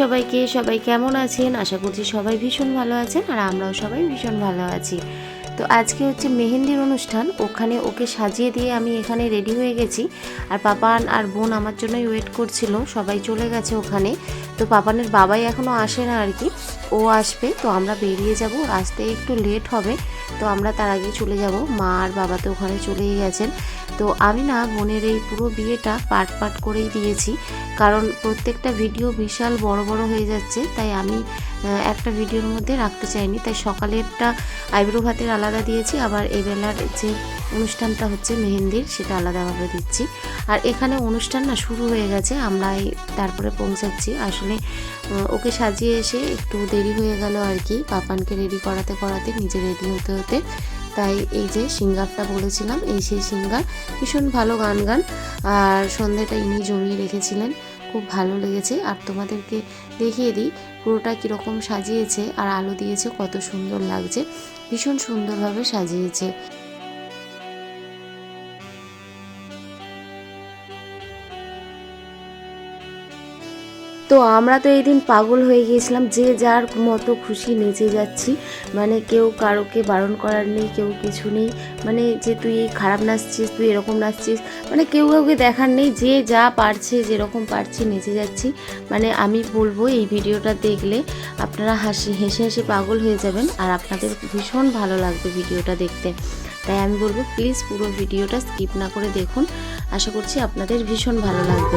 সবাইকে, সবাই কেমন আছেন? আশা করছি সবাই ভীষণ ভালো আছেন আর আমরাও সবাই ভীষণ ভালো আছি। তো আজকে হচ্ছে মেহেন্দির অনুষ্ঠান, ওখানে ওকে সাজিয়ে দিয়ে আমি এখানে রেডি হয়ে গেছি। আর পাপান আর বোন আমার জন্যই ওয়েট করছিল, সবাই চলে গেছে ওখানে। তো পাপানের বাবাই এখনও আসে না আর কি, ও আসবে, তো আমরা বেরিয়ে যাব। আসতে একটু লেট হবে, তো আমরা তার আগে চলে যাব। মা আর বাবা তো ওখানে চলেই গেছেন। তো আমি না বোনের এই পুরো বিয়েটা পার্ট পার্ট করেই দিয়েছি। কারণ প্রত্যেকটা ভিডিও বিশাল বড় বড় হয়ে যাচ্ছে, তাই আমি একটা ভিডিওর মধ্যে রাখতে চাইনি। তাই সকালেরটা আইব্রো ভাতের আলাদা দিয়েছি, আবার এই বেলার যে অনুষ্ঠানটা হচ্ছে মেহেন্দির, সেটা আলাদাভাবে দিচ্ছি। আর এখানে অনুষ্ঠান না শুরু হয়ে গেছে আমরা তারপরে পৌঁছাচ্ছি। আসলে ওকে সাজিয়ে এসে একটু দেরি হয়ে গেল আর কি, পাপানকে রেডি করাতে করাতে, নিজে রেডি হতে হতে। তাই এই যে সিঙ্গারটা বলেছিলাম, এই সেই সিঙ্গার ভীষণ ভালো গান গান। আর সন্ধ্যাটা ইনি জমিয়ে রেখেছিলেন, খুব ভালো লেগেছে। আর তোমাদেরকে দেখিয়ে দিই, পুরোটা কীরকম সাজিয়েছে আর আলো দিয়েছে, কত সুন্দর লাগছে। ভীষণ সুন্দরভাবে সাজিয়েছে। তো আমরা তো এই দিন পাগল হয়ে গিয়েছিলাম, যে যার মতো খুশি নেচে যাচ্ছি। মানে কেউ কারোকে বারণ করার নেই, কেউ কিছু নেই। মানে যে তুই এই খারাপ নাচছিস, তুই এরকম নাচছিস। মানে কেউ কাউকে দেখার নেই, যে যা পারছে, যেরকম পারছে নেচে যাচ্ছি। মানে আমি বলব, এই ভিডিওটা দেখলে আপনারা হাসি, হেসে হেসে পাগল হয়ে যাবেন। আর আপনাদের ভীষণ ভালো লাগবে ভিডিওটা দেখতে। তাই আমি বলব প্লিজ পুরো ভিডিওটা স্কিপ না করে দেখুন। আশা করছি আপনাদের ভীষণ ভালো লাগবে।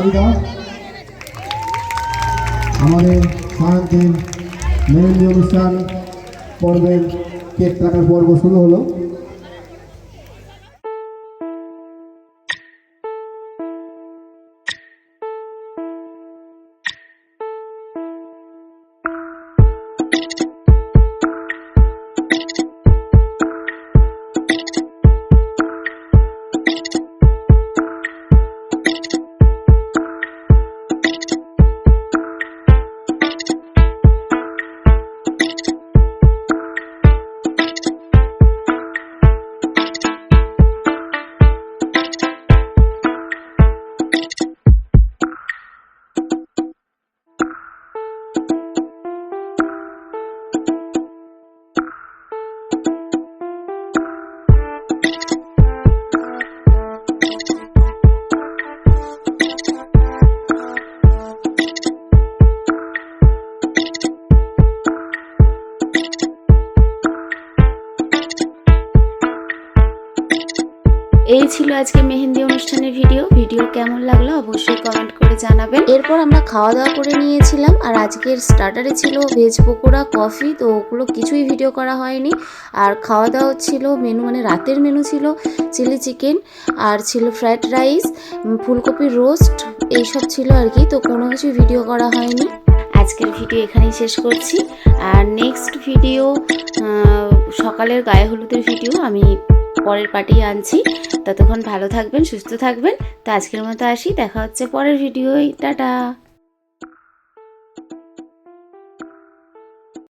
সবাই দুটো হাত তালি দাও আমাদের সায়ন্তীর মেহেন্দি অনুষ্ঠান পর্বের কেক কাটার পর্ব শুরু হলো। এই ছিল আজকে মেহেন্দি অনুষ্ঠানের ভিডিও। ভিডিও কেমন লাগল অবশ্যই কমেন্ট করে জানাবেন। এরপর আমরা খাওয়া দাওয়া করে নিয়েছিলাম আর আজকের স্টার্টারে ছিল ভেজ পকোড়া কফি তো ওগুলো কিছুই ভিডিও করা হয়নি। আর খাওয়া দাওয়া ছিল মেনু মানে রাতের মেনু ছিল চিলি চিকেন আর ছিল ফ্রায়েড রাইস ফুলকপির রোস্ট এইসব ছিল আর কি তো কোনো কিছু ভিডিও করা হয়নি। আজকের ভিডিও এখানেই শেষ করছি। আর নেক্সট ভিডিও সকালের গায়ে হলুদের ভিডিও আমি পরের পার্টি আনছি। ততক্ষণ ভালো থাকবেন, সুস্থ থাকবেন। তো আজকের মতো আসি, দেখা হচ্ছে পরের ভিডিওই টাটা!